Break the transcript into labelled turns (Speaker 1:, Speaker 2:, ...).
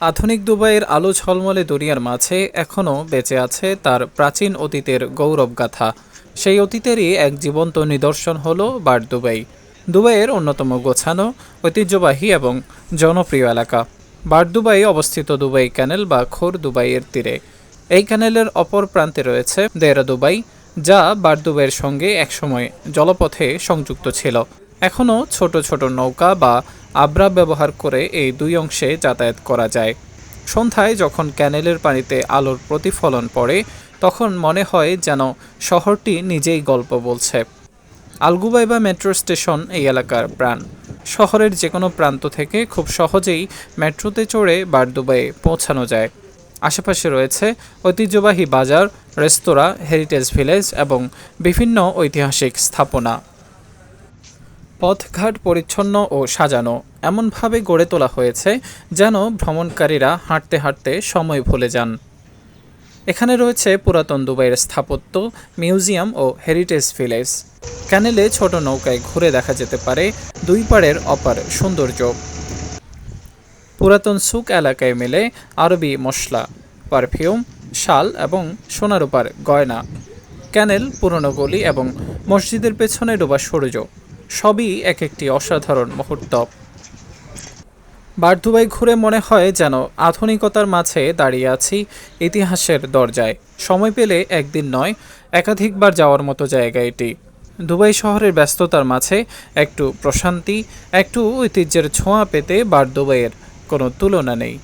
Speaker 1: আধুনিক দুবাইয়ের আলো ঝলমলে দুনিয়ার মাঝে এখনও বেঁচে আছে তার প্রাচীন অতীতের গৌরবগাথা। সেই অতীতেরই এক জীবন্ত নিদর্শন হলো বার দুবাই। দুবাইয়ের অন্যতম গোছানো, ঐতিহ্যবাহী এবং জনপ্রিয় এলাকা। বার দুবাই অবস্থিত দুবাই ক্যানেল বা খোর দুবাইয়ের তীরে। এই ক্যানেলের অপর প্রান্তে রয়েছে দেরা দুবাই যা বার দুবাইয়ের সঙ্গে একসময় জলপথে সংযুক্ত ছিল। এখনও ছোট ছোট নৌকা বা আবরা ব্যবহার করে এই দুই অংশে যাতায়াত করা যায়। সন্ধ্যায় যখন ক্যানেলের পানিতে আলোর প্রতিফলন পড়ে, তখন মনে হয় যেন শহরটি নিজেই গল্প বলছে। আলগুবাই বা মেট্রো স্টেশন এই এলাকার প্রাণ। শহরের যে কোনো প্রান্ত থেকে খুব সহজেই মেট্রোতে চড়ে বারদুবাইয়ে পৌঁছানো যায়। আশেপাশে রয়েছে ঐতিহ্যবাহী বাজার, রেস্তোরাঁ, হেরিটেজ ভিলেজ এবং বিভিন্ন ঐতিহাসিক স্থাপনা। পথঘাট পরিচ্ছন্ন ও সাজানো এমনভাবে গড়ে তোলা হয়েছে যেন ভ্রমণকারীরা হাঁটতে হাঁটতে সময় ভুলে যান। এখানে রয়েছে পুরাতন দুবাইয়ের স্থাপত্য, মিউজিয়াম ও হেরিটেজ ভিলেজ। ক্যানেলে ছোট নৌকায় ঘুরে দেখা যেতে পারে দুই পাড়ের অপার সৌন্দর্য। পুরাতন সুক এলাকায় মেলে আরবি মশলা, পারফিউম, শাল এবং সোনারূপার গয়না। ক্যানেল, পুরনো গলি এবং মসজিদের পেছনে ডোবা সূর্য সবই এক একটি অসাধারণ মুহূর্ত। বারদুবাই ঘুরে মনে হয় যেন আধুনিকতার মাঝে দাঁড়িয়ে আছি ইতিহাসের দরজায়। সময় পেলে একদিন নয়, একাধিকবার যাওয়ার মতো জায়গা এটি। দুবাই শহরের ব্যস্ততার মাঝে একটু প্রশান্তি, একটু ঐতিহ্যের ছোঁয়া পেতে বারদুবাইয়ের কোনো তুলনা নেই।